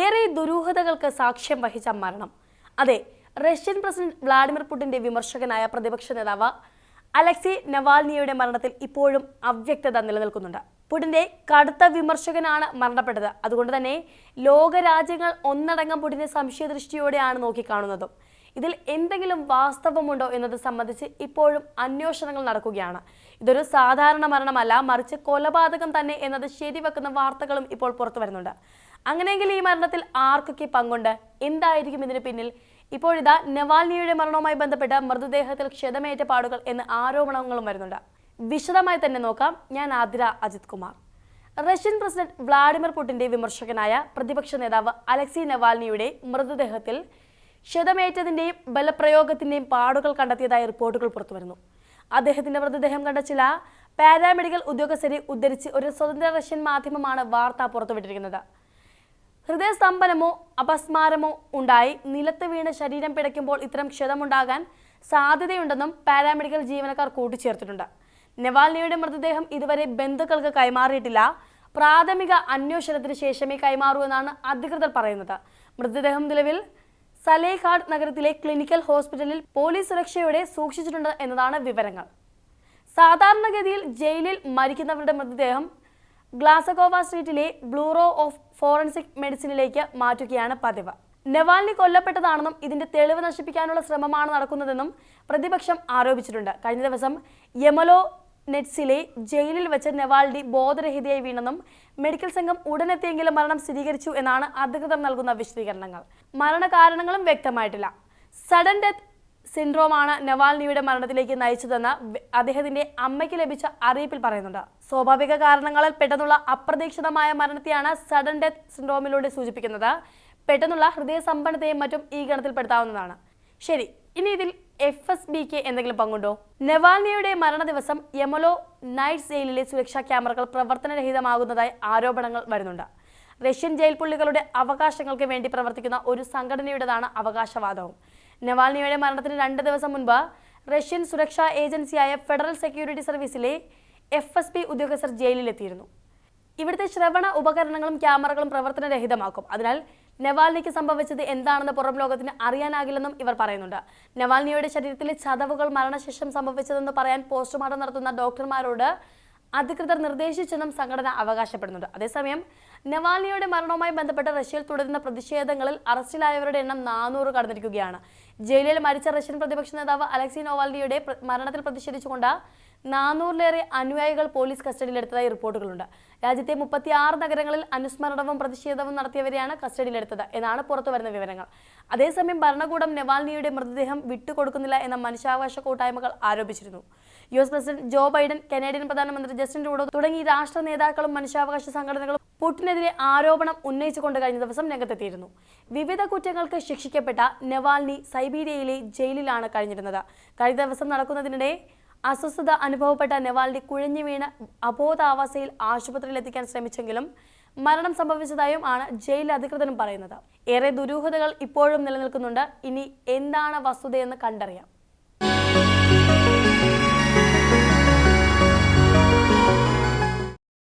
ഏറെ ദുരൂഹതകൾക്ക് സാക്ഷ്യം വഹിച്ച മരണം. അതെ റഷ്യൻ പ്രസിഡന്റ് വ്ളാഡിമിർ പുടിന്റെ വിമർശകനായ പ്രതിപക്ഷ നേതാവ് അലക്സി നവാൽനിയുടെ മരണത്തിൽ ഇപ്പോഴും അവ്യക്തത നിലനിൽക്കുന്നുണ്ട്. പുടിന്റെ കടുത്ത വിമർശകനാണ് മരണപ്പെട്ടത്. അതുകൊണ്ട് തന്നെ ലോകരാജ്യങ്ങൾ ഒന്നടങ്കം പുടിനെ സംശയദൃഷ്ടിയോടെയാണ് നോക്കിക്കാണുന്നതും. ഇതിൽ എന്തെങ്കിലും വാസ്തവമുണ്ടോ എന്നത് സംബന്ധിച്ച് ഇപ്പോഴും അന്വേഷണങ്ങൾ നടക്കുകയാണ്. ഇതൊരു സാധാരണ മരണമല്ല മറിച്ച് കൊലപാതകം തന്നെ എന്നത് ശരിവെക്കുന്ന വാർത്തകളും ഇപ്പോൾ പുറത്തു വരുന്നുണ്ട് അങ്ങനെയെങ്കിൽ ഈ മരണത്തിൽ ആർക്കൊക്കെ പങ്കുണ്ട്? എന്തായിരിക്കും ഇതിന് പിന്നിൽ? ഇപ്പോഴിതാ നവാൽനിയുടെ മരണവുമായി ബന്ധപ്പെട്ട് മൃതദേഹത്തിൽ ക്ഷതമേറ്റ പാടുകൾ എന്ന് ആരോപണങ്ങളും വരുന്നുണ്ട്. വിശദമായി തന്നെ നോക്കാം. ഞാൻ Athira Ajith Kumar. Russian president Vladimir പുടിന്റെ വിമർശകനായ പ്രതിപക്ഷ നേതാവ് അലക്സി നവാൽനിയുടെ മൃതദേഹത്തിൽ ക്ഷതമേറ്റതിന്റെയും ബലപ്രയോഗത്തിന്റെയും പാടുകൾ കണ്ടെത്തിയതായി റിപ്പോർട്ടുകൾ പുറത്തുവരുന്നു അദ്ദേഹത്തിന്റെ മൃതദേഹം കണ്ട ചില പാരാമെഡിക്കൽ ഉദ്യോഗസ്ഥരെ ഉദ്ധരിച്ച് ഒരു സ്വതന്ത്ര റഷ്യൻ മാധ്യമമാണ് വാർത്ത പുറത്തുവിട്ടിരിക്കുന്നത്. ഹൃദയസ്തംഭനമോ അപസ്മാരമോ ഉണ്ടായി നിലത്ത് വീണ് ശരീരം പിടയ്ക്കുമ്പോൾ ഇത്തരം ക്ഷതമുണ്ടാകാൻ സാധ്യതയുണ്ടെന്നും പാരാമെഡിക്കൽ ജീവനക്കാർ കൂട്ടിച്ചേർത്തിട്ടുണ്ട്. നെവാൽനിയുടെ മൃതദേഹം ഇതുവരെ ബന്ധുക്കൾക്ക് കൈമാറിയിട്ടില്ല. പ്രാഥമിക അന്വേഷണത്തിന് ശേഷമേ കൈമാറൂ എന്നാണ് അധികൃതർ പറയുന്നത്. മൃതദേഹം നിലവിൽ സലേഖാഡ് നഗരത്തിലെ ക്ലിനിക്കൽ ഹോസ്പിറ്റലിൽ പോലീസ് സുരക്ഷയോടെ സൂക്ഷിച്ചിട്ടുണ്ട് എന്നതാണ് വിവരങ്ങൾ. സാധാരണഗതിയിൽ ജയിലിൽ മരിക്കുന്നവരുടെ മൃതദേഹം ഗ്ലാസഗോവ സ്ട്രീറ്റിലെ ബ്ലൂറോ ഓഫ് ഫോറൻസിക് മെഡിസിനിലേക്ക് മാറ്റുകയാണ് പതിവ്. നവാൽനി കൊല്ലപ്പെട്ടതാണെന്നും ഇതിന്റെ തെളിവ് നശിപ്പിക്കാനുള്ള ശ്രമമാണ് നടക്കുന്നതെന്നും പ്രതിപക്ഷം ആരോപിച്ചിട്ടുണ്ട്. കഴിഞ്ഞ ദിവസം യമലോ നെറ്റ്സിലെ ജയിലിൽ വെച്ച് നവാൽഡി ബോധരഹിതയായി വീണെന്നും മെഡിക്കൽ സംഘം ഉടനെത്തിയെങ്കിലും മരണം സ്ഥിരീകരിച്ചു എന്നാണ് അധികൃതർ നൽകുന്ന വിശദീകരണങ്ങൾ. മരണകാരണങ്ങളും വ്യക്തമായിട്ടില്ല. സഡൻ ഡെത്ത് സിൻഡ്രോമാണ് നവാൽനിയുടെ മരണത്തിലേക്ക് നയിച്ചതെന്ന് അദ്ദേഹത്തിന്റെ അമ്മയ്ക്ക് ലഭിച്ച അറിയിപ്പിൽ പറയുന്നുണ്ട്. സ്വാഭാവിക കാരണങ്ങളാൽ പെട്ടെന്നുള്ള അപ്രതീക്ഷിതമായ മരണത്തെയാണ് സഡൻ ഡെത്ത് സിൻഡ്രോമിലൂടെ സൂചിപ്പിക്കുന്നത്. പെട്ടെന്നുള്ള ഹൃദയ സമ്പന്നതയും മറ്റും ഈ ഗണത്തിൽപ്പെടുത്താവുന്നതാണ്. ശരി ഇനി ഇതിൽ എഫ് എസ് ബി കെ എന്തെങ്കിലും പങ്കുണ്ടോ? നെവാൽനിയുടെ മരണ ദിവസം യമലോ നൈറ്റ് ജയിലിലെ സുരക്ഷാ ക്യാമറകൾ പ്രവർത്തനരഹിതമാകുന്നതായി ആരോപണങ്ങൾ വരുന്നുണ്ട്. റഷ്യൻ ജയിൽ പുള്ളികളുടെ അവകാശങ്ങൾക്ക് വേണ്ടി പ്രവർത്തിക്കുന്ന ഒരു സംഘടനയുടേതാണ് അവകാശവാദവും. നവാൽനിയുടെ മരണത്തിന് രണ്ട് ദിവസം മുൻപ് റഷ്യൻ സുരക്ഷാ ഏജൻസിയായ ഫെഡറൽ സെക്യൂരിറ്റി സർവീസിലെ എഫ് എസ് പി ഉദ്യോഗസ്ഥർ ജയിലിലെത്തിയിരുന്നു. ഇവിടുത്തെ ശ്രവണ ഉപകരണങ്ങളും ക്യാമറകളും പ്രവർത്തനരഹിതമാക്കും. അതിനാൽ നവാൽനിക്ക് സംഭവിച്ചത് എന്താണെന്ന് പുറം ലോകത്തിന് അറിയാനാകില്ലെന്നും ഇവർ പറയുന്നുണ്ട്. നവാൽനിയുടെ ശരീരത്തിലെ ചതവുകൾ മരണശേഷം സംഭവിച്ചതെന്ന് പറയാൻ പോസ്റ്റ്മോർട്ടം നടത്തുന്ന ഡോക്ടർമാരോട് അധികൃതർ നിർദ്ദേശിച്ചെന്നും സംഘടന അവകാശപ്പെടുന്നുണ്ട്. അതേസമയം നവാൽനിയുടെ മരണവുമായി ബന്ധപ്പെട്ട് റഷ്യയിൽ തുടരുന്ന പ്രതിഷേധങ്ങളിൽ അറസ്റ്റിലായവരുടെ എണ്ണം നാനൂറ് കടന്നിരിക്കുകയാണ്. ജയിലിൽ മരിച്ച റഷ്യൻ പ്രതിപക്ഷ നേതാവ് അലക്സി നോവാലിയുടെ മരണത്തിൽ പ്രതിഷേധിച്ചുകൊണ്ട് നാനൂറിലേറെ അനുയായികൾ പോലീസ് കസ്റ്റഡിയിലെടുത്തതായി റിപ്പോർട്ടുകളുണ്ട്. രാജ്യത്തെ മുപ്പത്തിയാറ് നഗരങ്ങളിൽ അനുസ്മരണവും പ്രതിഷേധവും നടത്തിയവരെയാണ് കസ്റ്റഡിയിലെടുത്തത് എന്നാണ് പുറത്തുവരുന്ന വിവരങ്ങൾ. അതേസമയം ഭരണകൂടം നെവാൽനിയുടെ മൃതദേഹം വിട്ടുകൊടുക്കുന്നില്ല എന്ന മനുഷ്യാവകാശ കൂട്ടായ്മകൾ ആരോപിച്ചിരുന്നു. U S president Joe Biden Canadian പ്രധാനമന്ത്രി ജസ്റ്റിൻ ട്രൂഡോ തുടങ്ങി രാഷ്ട്ര നേതാക്കളും മനുഷ്യാവകാശ സംഘടനകളും പുടിനെതിരെ ആരോപണം ഉന്നയിച്ചുകൊണ്ട് കഴിഞ്ഞ ദിവസം രംഗത്തെത്തിയിരുന്നു. വിവിധ കുറ്റങ്ങൾക്ക് ശിക്ഷിക്കപ്പെട്ട നെവാൽനി സൈബീരിയയിലെ ജയിലിലാണ് കഴിഞ്ഞിരുന്നത്. കഴിഞ്ഞ ദിവസം നടക്കുന്നതിനിടെ അസ്വസ്ഥത അനുഭവപ്പെട്ട നെവാൽനി കുഴഞ്ഞു വീണ് അബോധാവസ്ഥയിൽ ആശുപത്രിയിൽ എത്തിക്കാൻ ശ്രമിച്ചെങ്കിലും മരണം സംഭവിച്ചതായും ആണ് ജയിൽ അധികൃതരും പറയുന്നത്. ഏറെ ദുരൂഹതകൾ ഇപ്പോഴും നിലനിൽക്കുന്നുണ്ട്. ഇനി എന്താണ് വസ്തുതയെന്ന് കണ്ടറിയാം.